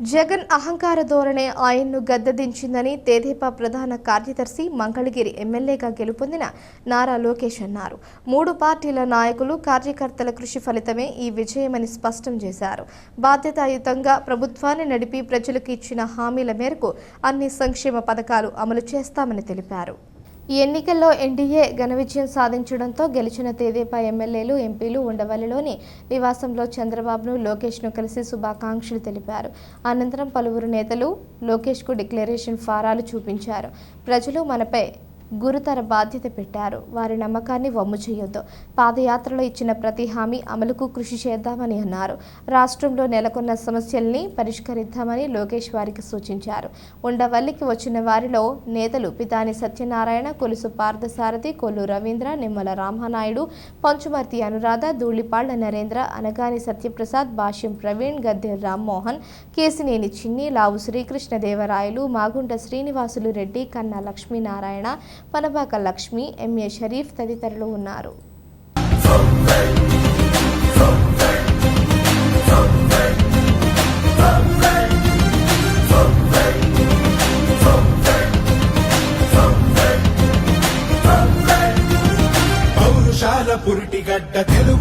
జగన్ అహంకార ధోరణే ఆయన్ను గద్దెదించిందని తెదేపా ప్రధాన కార్యదర్శి మంగళగిరి ఎమ్మెల్యేగా గెలుపొందిన నారా లోకేష్ అన్నారు. మూడు పార్టీల నాయకులు కార్యకర్తల కృషి ఫలితమే ఈ విజయమని స్పష్టం చేశారు. బాధ్యతాయుతంగా ప్రభుత్వాన్ని నడిపి ప్రజలకు ఇచ్చిన హామీల మేరకు అన్ని సంక్షేమ పథకాలు అమలు చేస్తామని తెలిపారు. ఈ ఎన్నికల్లో ఎన్డీఏ ఘన విజయం సాధించడంతో గెలిచిన తేదీపై ఎమ్మెల్యేలు ఎంపీలు ఉండవల్లిలోని నివాసంలో చంద్రబాబును లోకేష్ను కలిసి శుభాకాంక్షలు తెలిపారు. అనంతరం పలువురు నేతలు లోకేష్కు డిక్లరేషన్ ఫారాలు చూపించారు. ప్రజలు మనపై గురుతర బాధ్యత పెట్టారు. వారి నమ్మకాన్ని వమ్ము చేయొద్దు. పాదయాత్రలో ఇచ్చిన ప్రతి హామీ అమలుకు కృషి చేద్దామని అన్నారు. రాష్ట్రంలో నెలకొన్న సమస్యల్ని పరిష్కరిద్దామని లోకేష్ వారికి సూచించారు. ఉండవల్లికి వచ్చిన వారిలో నేతలు పితాని సత్యనారాయణ కొలుసు పార్థసారథి కొల్లు రవీంద్ర నిమ్మల రామనాయుడు పంచుమర్తి అనురాధ ధూళిపాళ్ళ నరేంద్ర అనగాని సత్యప్రసాద్ భాష్యం ప్రవీణ్ గద్దె రామ్మోహన్ కేసినేని చిన్ని లావు శ్రీకృష్ణదేవరాయలు మాగుంట శ్రీనివాసులు రెడ్డి కన్నా లక్ష్మీనారాయణ పనబాక లక్ష్మి ఎంఏ షరీఫ్ తదితరులు ఉన్నారు. పౌరుషాల పురిటిగడ్డ తెలుగు